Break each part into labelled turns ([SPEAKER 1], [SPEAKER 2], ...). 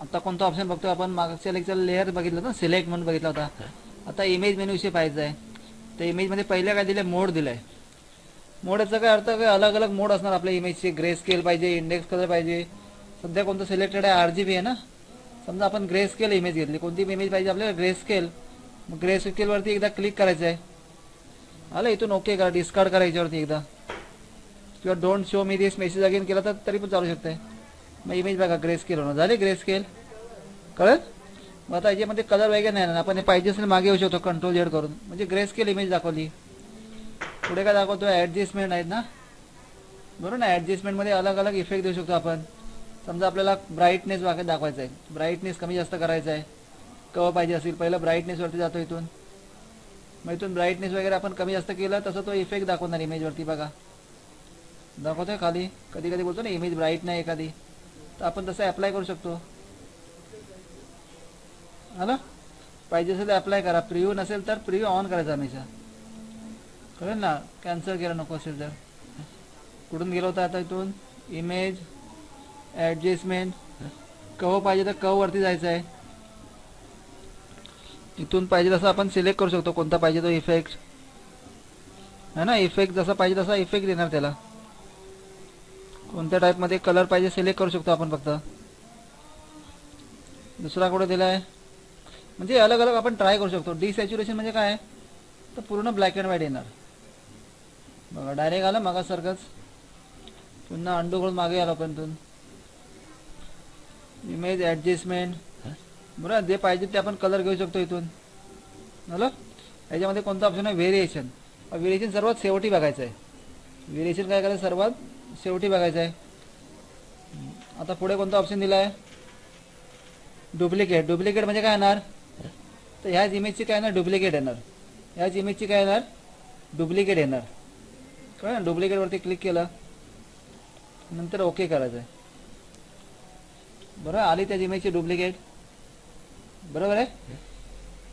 [SPEAKER 1] आता कोणता ऑप्शन बघतो आपण? मागच्या लेक्चर लेअर बघितलं ना सिलेक्ट म्हणून बघितला होता. आता इमेज मेन्यूशी पाहिजे आहे. तर इमेजमध्ये पहिल्या काय दिलं मोड दिलं आहे मोडचा काय अर्थ? काय अलग अलग मोड असणार. आपल्या इमेजचे ग्रे स्केल पाहिजे इंडेक्स कलर पाहिजे. सध्या कोणतं सिलेक्टेड आहे? आर जी बी आहे ना? समजा आपण ग्रे स्केल इमेज घेतली. कोणती इमेज पाहिजे आपल्याला? ग्रे स्केल मग ग्रे स्केलवरती एकदा क्लिक करायचं आहे. आलं इथून ओके करा. डिस्कार्ड करा याच्यावरती एकदा. किंवा don't show me this message again केला तर तरी पण चालू शकते मग इमेज बघा ग्रे स्केल होणार झाले ग्रे स्केल कळत मग आता याच्यामध्ये कलर वगैरे नाही ना आपण हे पाहिजे असेल मागे येऊ शकतो कंट्रोल जेड करून. म्हणजे ग्रे स्केल इमेज दाखवली. पुढे काय दाखवतो? ॲडजस्टमेंट आहेत ना? बरोबर ना? ॲडजस्टमेंटमध्ये अलग अलग इफेक्ट देऊ शकतो आपण. समजा आपल्याला ब्राईटनेस वागत दाखवायचा आहे. ब्राईटनेस कमी जास्त करायचा आहे. कवा पाहिजे असेल पहिलं ब्राईटनेसवरती जातो इथून. मग इथून ब्राईटनेस वगैरे आपण कमी जास्त केलं तसं तो इफेक्ट दाखवणार इमेजवरती बघा. दाखवतोय खाली? कधी कधी बोलतो ना इमेज ब्राईट नाही एखादी. तर आपण तसं अप्लाय करू शकतो. आलं पाहिजे असेल तर अप्लाय करा. प्रिव्ह्यू नसेल तर प्रिव्ह्यू ऑन करायचा हमेशा. कळेल ना? कॅन्सल केला नको असेल तर. कुठून गेलो होता आता इथून? इमेज ॲडजस्टमेंट कव पाहिजे तर कव वरती जायचं आहे. इथून पाहिजे तसं आपण सिलेक्ट करू शकतो. कोणता पाहिजे तो इफेक्ट है ना? इफेक्ट जसा पाहिजे तसा इफेक्ट देणार त्याला. कोणत्या टाईपमध्ये कलर पाहिजे सिलेक्ट करू शकतो आपण फक्त. दुसरा कुठे दिला आहे म्हणजे अलग अलग आपण ट्राय करू शकतो. डिसॅच्युरेशन म्हणजे काय? तर पूर्ण ब्लॅक अँड व्हाईट येणार. बघा डायरेक्ट आलं मागासारखंच. पुन्हा अंडू करून मागे आलो आपण इथून इमेज ॲडजस्टमेंट बरं जे पाहिजे ते आपण कलर घेऊ शकतो इथून. झालं? याच्यामध्ये कोणता ऑप्शन आहे? व्हेरिएशन व्हेरिएशन सर्वात शेवटी बघायचं आहे. व्हेरिएशन काय करायचं? सर्वात शेवटी बघायचं आहे आता पुढे कोणता ऑप्शन दिला आहे डुप्लिकेट डुप्लिकेट म्हणजे काय येणार? तर ह्याच इमेजची काय येणार? डुप्लिकेट येणार. ह्याच इमेजची काय येणार? डुप्लिकेट येणार. कळ ना? डुप्लिकेटवरती क्लिक केलं. नंतर ओके करायचं आहे बरं? आली त्याच इमेजची डुप्लिकेट बरोबर आहे?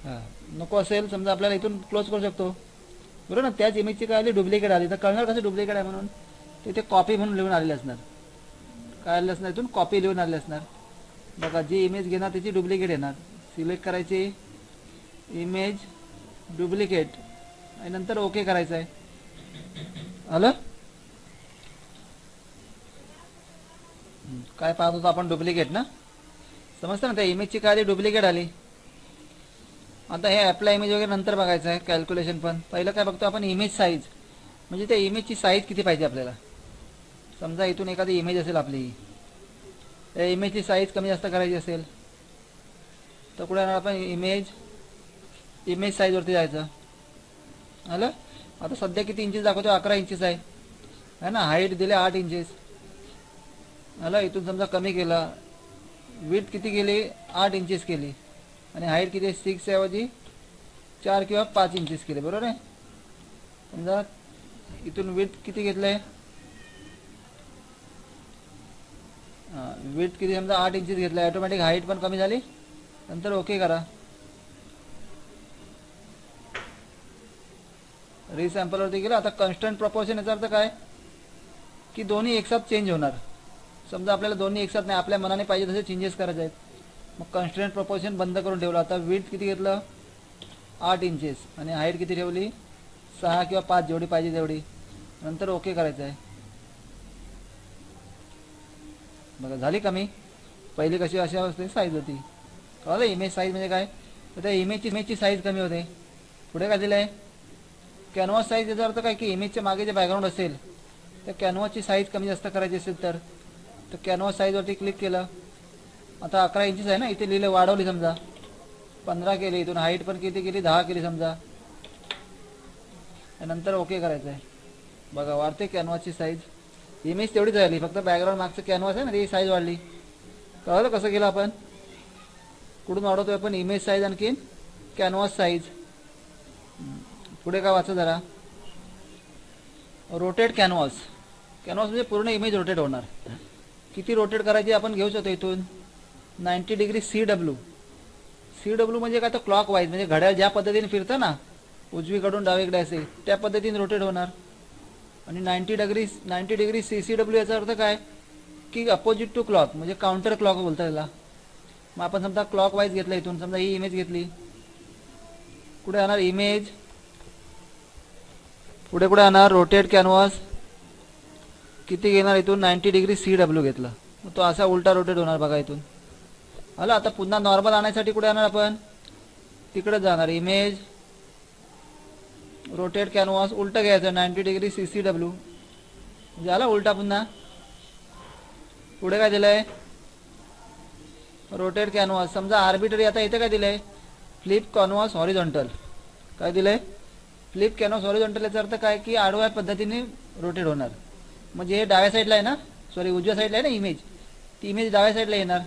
[SPEAKER 1] हां. नको असेल समजा आपल्याला इथून क्लोज करू शकतो. बरोबर ना? त्याच इमेजची काय आली? डुप्लिकेट आली. तर कळणार कसं डुप्लिकेट आहे म्हणून? तिथे कॉपी म्हणून लिहून आलेली असणार. काय आले असणार इथून? कॉपी लिहून आले असणार. बघा जी इमेज घेणार त्याची डुप्लिकेट येणार. सिलेक्ट करायची. इमेज डुप्लिकेट आणि नंतर ओके करायचं आहे आलं काय पाहत होतो आपण? डुप्लिकेट ना? समजतं ना त्या इमेजची काय आली डुप्लिकेट आली. आता हे ॲपला इमेज वगैरे नंतर बघायचं आहे कॅल्क्युलेशन पण. पहिलं काय बघतो आपण? इमेज साईज म्हणजे त्या इमेजची साईज किती पाहिजे आपल्याला? समजा इथून एखादी इमेज असेल आपली. त्या इमेजची साईज कमी जास्त करायची असेल तर कुठे आपण? इमेज इमेज साईजवरती जायचं. आलं आता सध्या किती इंचेस दाखवतो अकरा इंचेस आहे. है ना? हाईट दिले आठ इंचेस आलं इथून समजा कमी केला. विथ किती केली? आठ इंचेस केली. आणि हाईट किती? सिक्स ऐवजी चार किंवा पाच इंचेस केले. बरोबर आहे? समजा इथून विथ किती घेतलं आहे विथ किती? समजा आठ इंचेस घेतलं ऑटोमॅटिक हाईट पण कमी झाली. नंतर ओके करा. रिसॅम्पलवरती गेलं. आता कन्स्टंट प्रपोर्शन याचा अर्थ काय? की दोन्ही एकसाथ चेंज होणार. समजा आपल्याला दोन्ही एकसाथ नाही आपल्या मनाने पाहिजे तसे चेंजेस करायचे आहेत. मग कन्स्टंट प्रपोर्शन बंद करून ठेवलं. आता विथ किती घेतलं? आठ इंचेस आणि हाईट किती ठेवली? सहा किंवा पाच जेवढी पाहिजे तेवढी. नंतर ओके करायचं आहे बघा झाली कमी. पहिली कशी अशी असते साईज होती. कळलं इमेज साईज म्हणजे काय? तर त्या इमेजची इमेजची साईज कमी होते. पुढे काय दिलं आहे कॅनव्हास साईज याचा अर्थ काय की इमेजच्या मागे जे बॅकग्राऊंड असेल त्या कॅनव्हासची साईज कमी जास्त करायची असेल तर तर कॅनव्हास साईजवरती क्लिक केलं. आता अकरा इंचेस आहे ना इथे लिहिलं वाढवली समजा. पंधरा केली इथून हाईट पण किती केली? दहा केली समजा. नंतर ओके करायचं आहे बघा वाढते कॅनव्हासची साईज इमेज तेवढीच झाली. फक्त बॅकग्राऊंड मागचं कॅनव्हास आहे ना ती साईज वाढली. कळलं कसं केलं आपण? कुठून वाढवतोय आपण? इमेज साईज आणखीन कॅनव्हास साईज पुढे काय वाचा जरा? रोटेट कॅनव्हास कॅनव्हास म्हणजे पूर्ण इमेज रोटेट होणार. किती रोटेट करायची आपण घेऊ शकतो इथून? Ninety degree C W C W म्हणजे काय? तर क्लॉक वाईज म्हणजे घड्याळ ज्या पद्धतीने फिरतं ना उजवीकडून डावीकडे असेल त्या पद्धतीने रोटेट होणार. आणि ninety degree ninety degree C C W याचा अर्थ काय? की अपोजिट टू क्लॉक म्हणजे काउंटर क्लॉक बोलता त्याला. मग आपण समजा क्लॉक वाईज घेतलं इथून समजा ही इमेज घेतली. कुठे येणार इमेज पुढे कुठे जाणार रोटेट कॅनव्हास किती घेणार इथून? नाईन्टी डिग्री सी डब्ल्यू घेतला. मग तो असा उलटा रोटेट होणार बघा इथून. आला आता पुन्हा नॉर्मल आणायसाठी कुठे येणार आपण? तिकडे जाणार इमेज रोटेट कॅनव्हास उलटं घ्यायचं ninety degree C C W. झाला उलटा पुन्हा? पुढे काय दिलंय? रोटेट कॅनव्हास समजा आर्बिटरी आता इथे काय दिलंय? Flip canvas horizontal. काय दिलंय? फ्लिप कॅनव्हास हॉरिझॉन्टल याचा अर्थ काय? की आडव्या पद्धतीने रोटेट होणार. म्हणजे हे डाव्या साईडला आहे ना? सॉरी उजव्या साईडला आहे ना इमेज ती इमेज डाव्या साईडला येणार.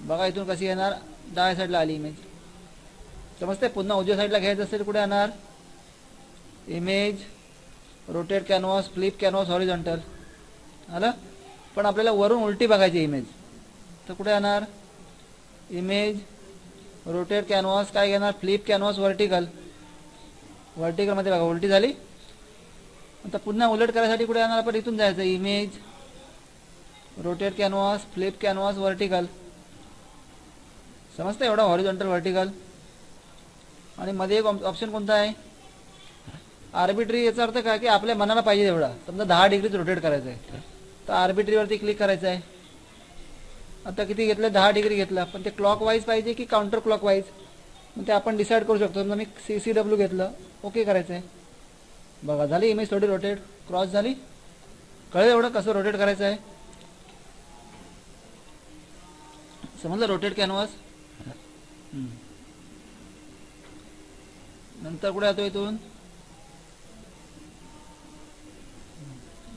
[SPEAKER 1] बघा इथून कशी येणार? डाव्या साईडला आली इमेज समजते पुन्हा उजव्या साईडला घ्यायचं असेल कुठे आणणार? Image rotate canvas flip canvas horizontal आलं? पण आपल्याला वरून उलटी बघायची इमेज तर कुठे येणार इमेज रोटेट कॅनव्हास काय घेणार? फ्लिप कॅनव्हास व्हर्टिकल व्हर्टिकलमध्ये बघा उलटी झाली. आता पुन्हा उलट करायसाठी कुठे येणार आपण इथून जायचं. Image rotate canvas flip canvas vertical समजतं एवढा हॉरिझॉन्टल व्हर्टिकल आणि मध्ये एक ऑप्शन कोणता आहे? आर्बिट्री याचा अर्थ काय? की आपल्या मनाला पाहिजे एवढा समजा दहा डिग्रीच रोटेट करायचं आहे तर आर्बिट्रीवरती क्लिक करायचं आहे आता किती घेतलं? दहा डिग्री घेतला. पण ते क्लॉक वाईज पाहिजे की काउंटर क्लॉक वाईज मग ते आपण डिसाईड करू शकतो. समजा मी सी सी डब्ल्यू घेतलं. ओके करायचं आहे बघा झाली इमेज थोडी रोटेट क्रॉस झाली. कळलं एवढं कसं रोटेट करायचं आहे समजलं रोटेट कॅनव्हास नंतर कुठे येतो इथून?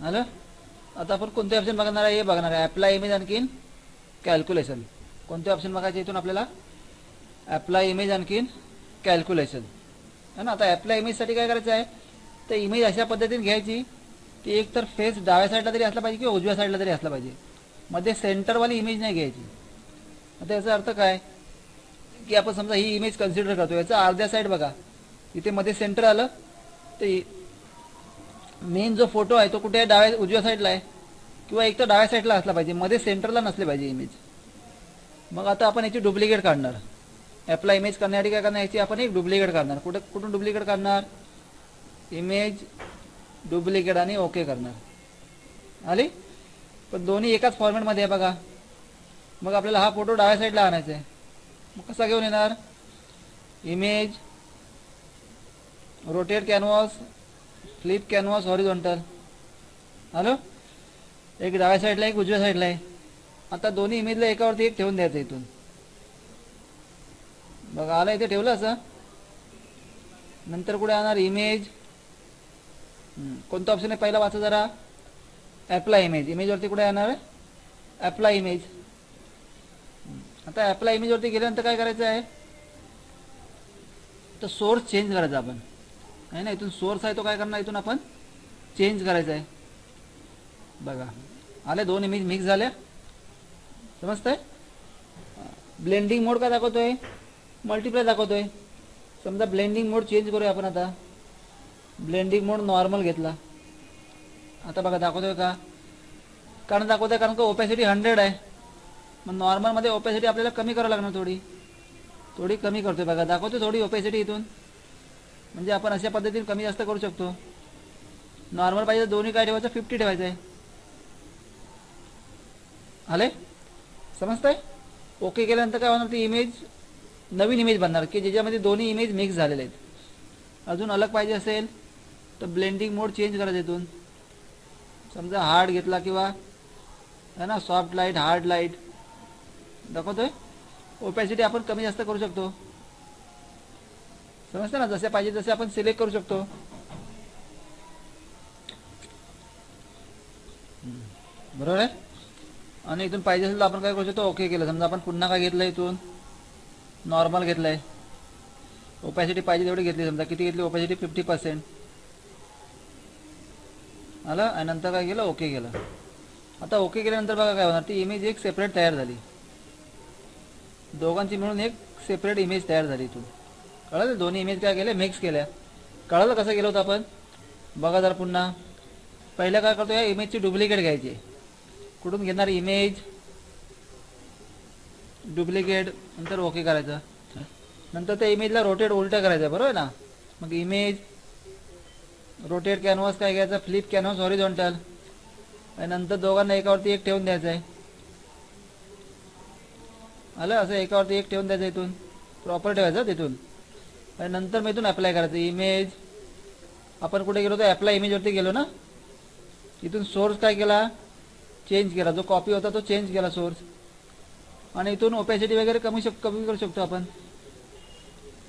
[SPEAKER 1] आलं? आता आपण कोणते ऑप्शन बघणार आहे हे बघणार आहे. अप्लाय इमेज आणखीन कॅल्क्युलेशन कोणते ऑप्शन बघायचे इथून आपल्याला? अप्लाय इमेज आणखीन कॅल्क्युलेशन है ना? आता अप्लाय इमेजसाठी काय करायचं आहे? तर इमेज अशा पद्धतीने घ्यायची की एक तर फेस डाव्या साईडला तरी असला पाहिजे किंवा उजव्या साईडला तरी असला पाहिजे. मध्ये सेंटरवाली इमेज नाही घ्यायची. आता याचा अर्थ काय? की आपण समजा ही इमेज कन्सिडर करतो. याचा अर्ध्या साईड बघा. इथे मध्ये सेंटर आलं. तर मेन जो फोटो आहे तो कुठे आहे? डाव्या उजव्या साईडला आहे. किंवा एक तर डाव्या साईडला असला पाहिजे. मध्ये सेंटरला नसले पाहिजे इमेज मग आता आपण याची डुप्लिकेट काढणार. ॲपला इमेज करण्यासाठी काय करणार? याची आपण एक डुप्लिकेट काढणार. कुठे कुठून डुप्लिकेट काढणार? इमेज डुप्लिकेट आणि ओके करणार. आली? पण दोन्ही एकाच फॉर्मॅटमध्ये आहे बघा. मग आपल्याला हा फोटो डाव्या साईडला आणायचा आहे. मग कसा घेऊन येणार? Image rotate canvas flip canvas horizontal. Hello? एक डाव्या साईडला एक उजव्या साईडला आहे. आता दोन्ही इमेजला एकावरती एक ठेवून द्यायचं इथून. बघा आलं इथे ठेवलं असं? नंतर कुठे आणणार? इमेज. कोणता ऑप्शन आहे? पहिला वाचा जरा. ॲप्लाय इमेज इमेजवरती कुठे येणार ॲप्लाय इमेज आता ॲप्लाय इमेजवरती गेल्यानंतर काय करायचं आहे? तर सोर्स चेंज करायचा आपण. आहे ना इथून सोर्स आहे तो काय करणार? इथून आपण चेंज करायचा आहे. बघा. आले दोन इमेज मिक्स झाल्या समजतंय? ब्लेंडिंग मोड काय दाखवतोय? मल्टिप्लाय दाखवतोय. समजा ब्लेंडिंग मोड चेंज करूया आपण आता. ब्लेंडिंग मोड नॉर्मल घेतला. आता बघा दाखवतोय का? कारण दाखवतोय कारण का ओपॅसिटी हंड्रेड आहे. मग नॉर्मलमध्ये ओपॅसिटी आपल्याला कमी करावं लागणार थोडी. थोडी कमी करतोय बघा. दाखवतोय थोडी ओपॅसिटी इथून. म्हणजे आपण अशा पद्धतीने कमी जास्त करू शकतो. नॉर्मल पाहिजे दोन्ही काय ठेवायचं फिफ्टी ठेवायचं आहे आले? समजतंय? ओके केल्यानंतर काय होणार? ती इमेज नवीन इमेज बनणार की ज्याच्यामध्ये दोन्ही इमेज मिक्स झालेले आहेत. अजून अलग पाहिजे असेल तर ब्लेंडिंग मोड चेंज करायचं इथून समजा हार्ड घेतला किंवा है ना सॉफ्ट लाइट हार्ड लाइट दाखवतोय? ओपॅसिटी आपण कमी जास्त करू शकतो. समजतं ना? जसे पाहिजे तसे आपण सिलेक्ट करू शकतो. बरोबर आहे? आणि इथून पाहिजे असेल तर आपण काय करू शकतो? ओके केलं. समजा आपण पुन्हा काय घेतलं इथून? नॉर्मल घेतलंय. ओपॅसिटी पाहिजे तेवढी घेतली. समजा किती घेतली? ओपॅसिटी फिफ्टी पर्सेंट आलं? आणि नंतर काय केलं? ओके केलं. आता ओके केल्यानंतर बघा काय होणार. ती इमेज एक सेपरेट तयार झाली. दोघांची मिळून एक सेपरेट इमेज तयार झाली इथून. कळलं दोन्ही इमेज काय केल्या मिक्स केल्या कळलं कसं केलं होतं आपण? बघा जर पुन्हा. पहिलं काय करतो या इमेजची डुप्लिकेट घ्यायची. कुठून घेणार इमेज डुप्लिकेट नंतर ओके करायचं. नंतर त्या इमेजला रोटेट उलटं करायचं बरोबर ना? मग इमेज रोटेट कॅनव्हास काय घ्यायचा? फ्लिप कॅनव्हास हॉरिझॉन्टल आणि नंतर दोघांना एकावरती एक ठेवून द्यायचं आहे. आलं? असं एकावरती एक ठेवून द्यायचं इथून. प्रॉपर ठेवायचं तिथून. नंतर मग इथून अप्लाय करायचं. इमेज आपण कुठे गेलो तर अप्लाय इमेजवरती गेलो ना? इथून सोर्स काय केला? चेंज केला. जो कॉपी होता तो चेंज केला सोर्स आणि इथून ओपॅसिटी वगैरे कमी शक कमी करू शकतो आपण.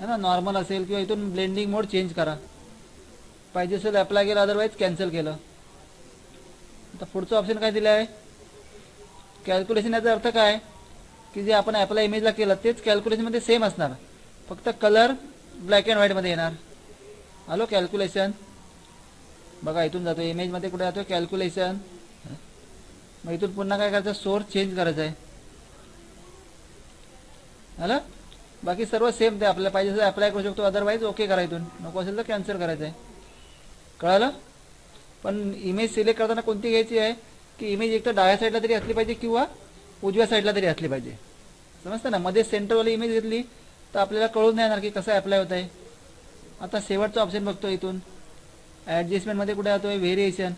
[SPEAKER 1] है ना? नॉर्मल असेल किंवा इथून ब्लेंडिंग मोड चेंज करा. पाहिजे असेल अप्लाय केलं अदरवाईज कॅन्सल केलं. आता पुढचं ऑप्शन काय दिलं आहे कॅल्क्युलेशन याचा अर्थ काय? की जे आपण अप्लाय इमेजला केलं तेच कॅल्क्युलेशनमध्ये सेम असणार. फक्त कलर ब्लॅक अँड व्हाईटमध्ये येणार. हॅलो कॅल्क्युलेशन बघा इथून जातो. इमेजमध्ये कुठे जातो कॅल्क्युलेशन मग इथून पुन्हा काय करायचं? सोर्स चेंज करायचा आहे. आलं? बाकी सर्व सेम ते आपल्याला पाहिजे असेल अप्लाय करू शकतो. अदरवाईज ओके करा इथून. नको असेल तर कॅन्सल करायचं आहे कळालं? पण इमेज सिलेक्ट करताना कोणती घ्यायची आहे? की इमेज एक तर डाव्या साईडला तरी असली पाहिजे किंवा उजव्या साईडला तरी असली पाहिजे. समजतं ना? मध्ये सेंटरवाली इमेज घेतली तर आपल्याला कळून नाही येणार की कसं अप्लाय होत आहे आता शेवटचा ऑप्शन बघतो इथून. ॲडजस्टमेंटमध्ये कुठे जातो आहे व्हेरिएशन